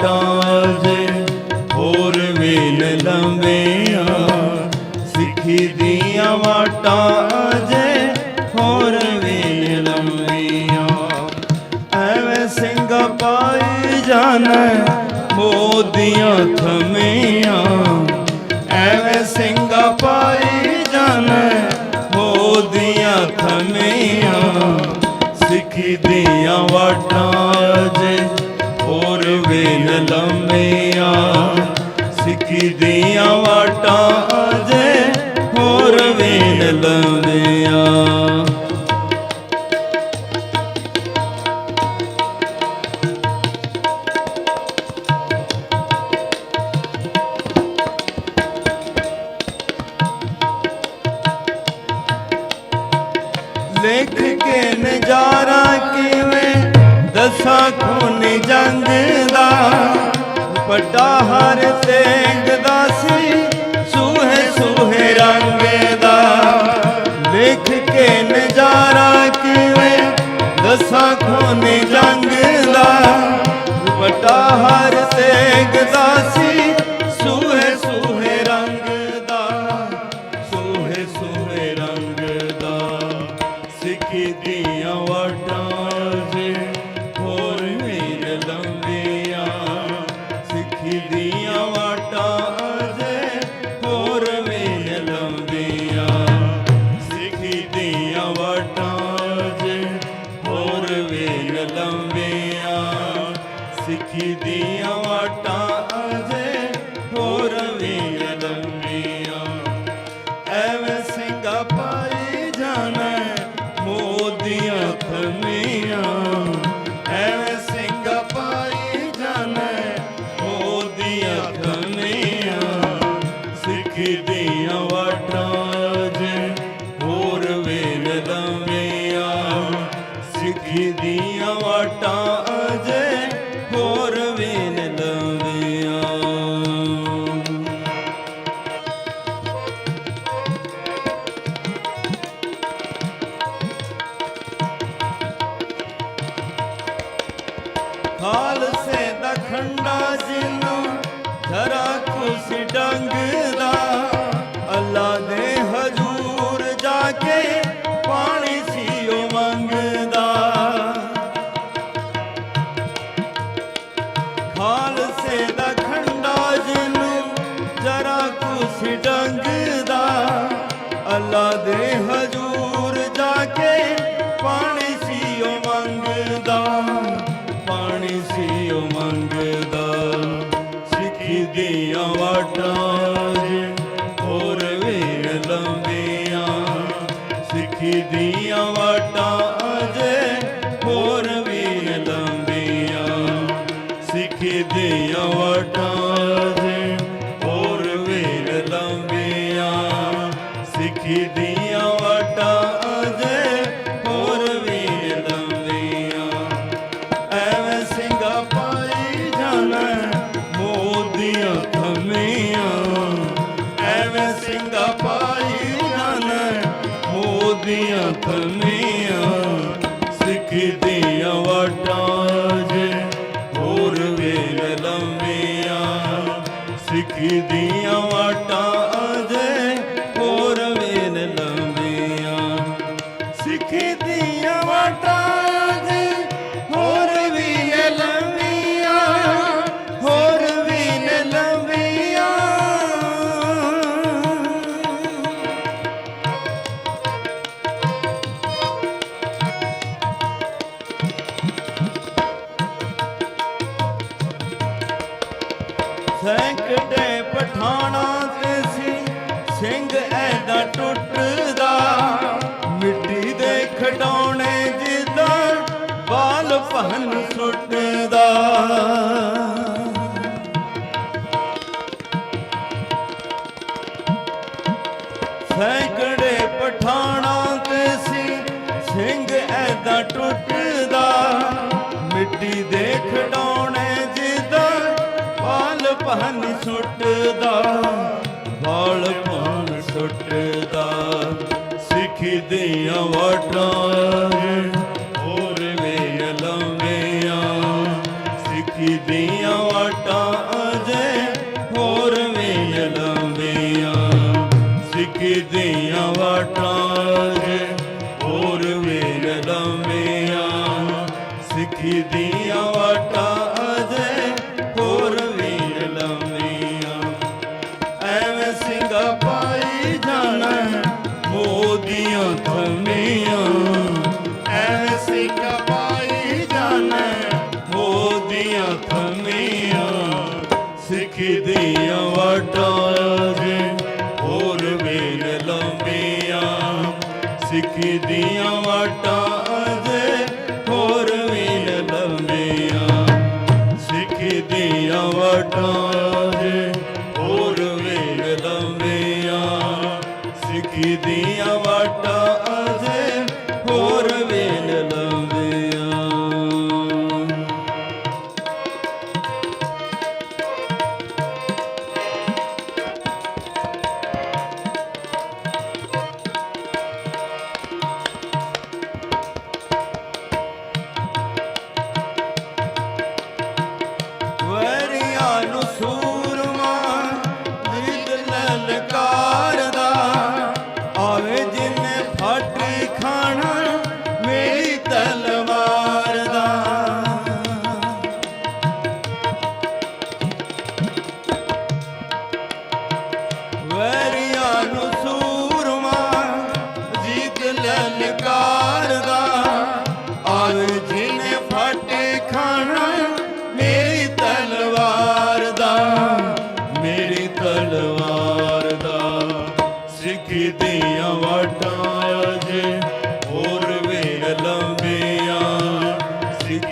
ছোট ਵੇਖ ਕੇ ਨਜ਼ਾਰਾ ਕਿਵੇਂ ਦਸਾਂ ਖੂਨ ਜੰਗ ਦਾ ਵੱਡਾ ਹਰ ਸਿੰਘ ਦਾ ਸੀ, ਸੂਹੇ ਸੂਹੇ ਰੰਗ ਦਾ। ਵੇਖ ਕੇ ਨਜ਼ਾਰਾ ਕਿਵੇਂ ਦਸਾਂ ਖੂਨ ਜੰਗ ਦਾ ਵੱਡਾ ਹਰ ਸਿੰਘ ਦਾ ਸੀ Anthony. ਸੈਂਕੜੇ ਪਠਾਣਾ ਤੇ ਸੀ, ਸਿੰਘ ਐਦਾ ਟੁੱਟਦਾ। ਮਿੱਟੀ ਦੇ ਖਡਾਉਣੇ ਜਿੱਦਾ ਪਾਲ ਪਹਨ ਸੁੱਟਦਾ। ਵਾਲ ਪਹਨ ਸੁੱਟਦਾ। ਸਿੱਖੀ ਦੀਆਂ ਵਾਟਾਂ ਅਖਮੀਆਂ ਸਿੱਖ ਦੀਆਂ ਵਟਾਂ ਜੇ ਹੋਰ ਬੇਨ ਲੰਬੀਆਂ ਸਿੱਖ ਦੀਆਂ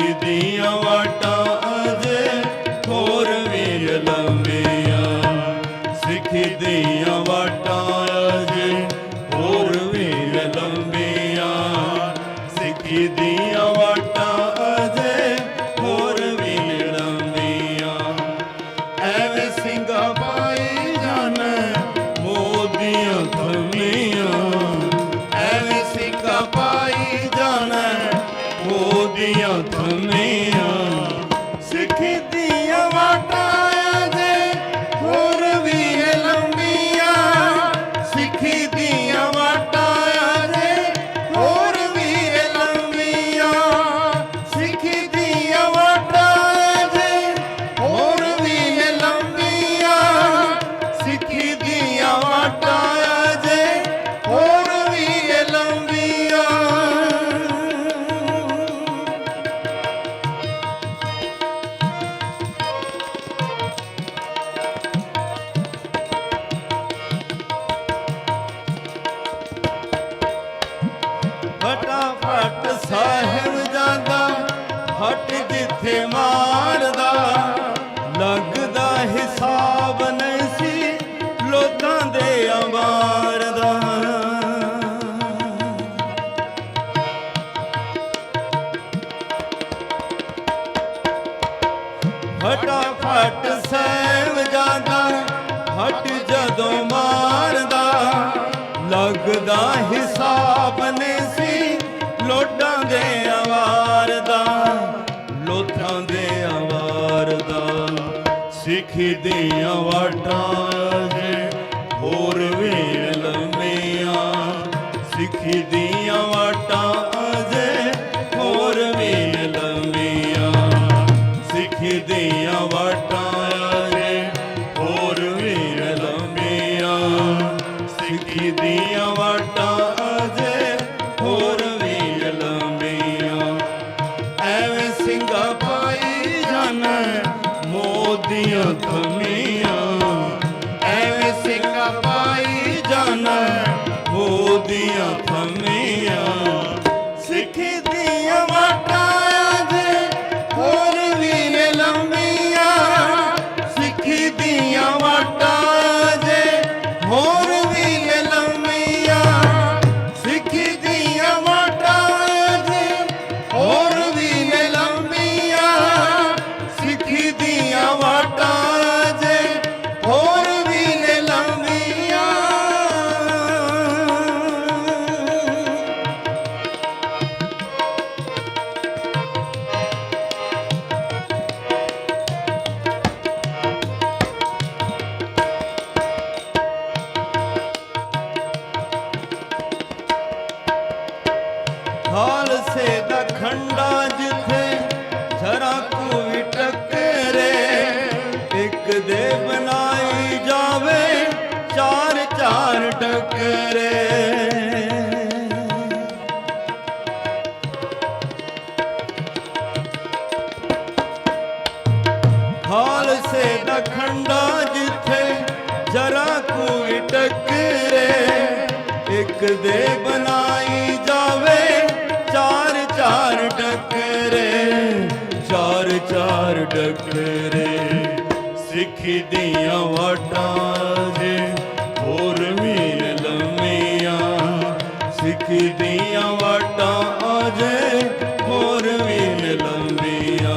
ਵੀਰ ਦੀਆਂ ਵਾਟਾਂ ਅਜੇ ਹੋਰ ਵੀਰ ਲੰਬੀਆਂ। ਸਿੱਖ ਦੀਆਂ ਵਾਟਾਂ ਅਜੇ ਹੋਰ ਵੀਰ ਲੰਬੀਆਂ। ਸਿੱਖ ਦੀਆਂ ਵਾਟਾਂ ਅਜੇ ਹੋਰ ਵੀਰ ਲੰਬੀਆਂ। ਐਵੇਂ ਸਿੰਘਾ ਪਾਈ ਜਾਣ ਮੋਦੀਆਂ ਥਮੇ ਸਿੱਖੀ ਦੀਆਂ ਵਾਟਾਂ ਜੇ, ਹੋਰ ਵੇਲ ਲੰਮੀਆਂ। ਸਿੱਖੀ ਦੀਆਂ ਵਾਟਾਂ ਜੇ ਹੋਰ ਵੇਲ ਲੰਮੀਆਂ। ਸਿੱਖੀ ਦੀਆਂ ਵਾਟਾਂ ਜੇ ਹੋਰ ਵੇਲ ਲੰਮੀਆਂ। ਸਿੱਖੀ ਦੀਆਂ ਵਾਟਾਂ ਜੇ ਹੋਰ ਵੇਲ ਲੰਮੀਆਂ। ਐਵੇਂ ਸਿੰਘਾ ਦੀਆਂ ਕਮੀਆਂ ਐਵੇਂ ਸਿੱਕਾ ਪਾਈ ਜਾਣਾ ਉਹਦੀਆਂ ਕਮੀਆਂ ਖਾਲਸੇ ਜਿੱਥੇ ਜਰਾ ਕੋ ਵਿਟਕੇ ਇੱਕ ਦੇ ਬਣਾਈ ਜਾਵੇ, ਚਾਰ ਚਾਰ ਟਕਰੇ ਖਾਲਸੇ ਜਿੱਥੇ ਜਰਾ ਕੋਈ ਟਕਰੇ ਇੱਕ ਦੇ ਚਾਰ ਡਕਰੇ, ਸਿੱਖ ਦੀਆਂ ਵਾਟਾਂ ਦੇ ਹੋਰ ਮੀਲ ਲੰਮੀਆਂ। ਸਿੱਖ ਦੀਆਂ ਵਾਟਾਂ ਅਜੇ, ਹੋਰ ਮੀਲ ਲੰਮੀਆਂ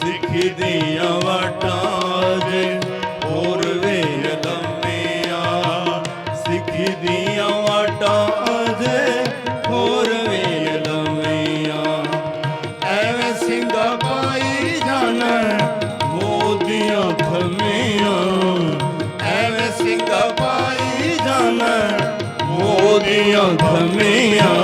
ਸਿੱਖ ਦੀਆਂ ਵਾਟਾਂ ਅਜੇ ਹੋਰ ਮੀਲ ਲੰਮੀਆਂ ਸਿੱਖ ਦੀਆਂ आँख में आ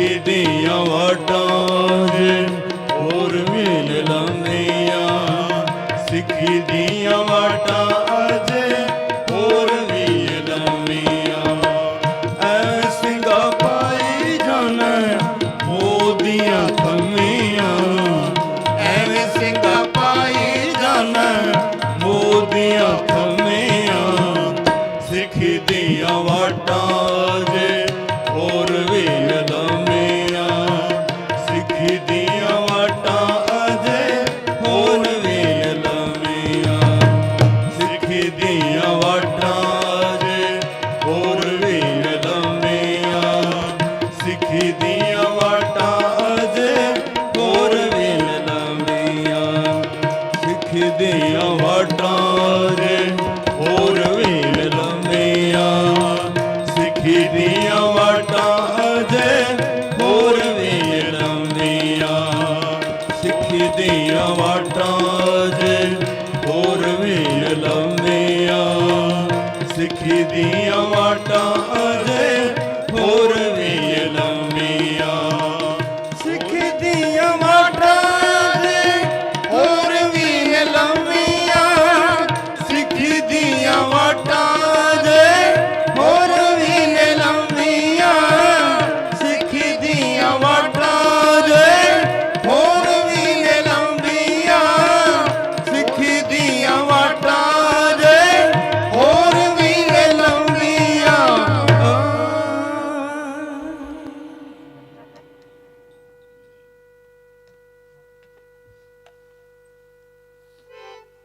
ਕਿਡੀਆਂ ਵਾਟਾਂ ਜੇ ਹੋਰ ਮਿਲ ਲੰਮੀਆਂ ਸਿੱਖੀ ਦੀਆਂ ਵਾਟਾਂ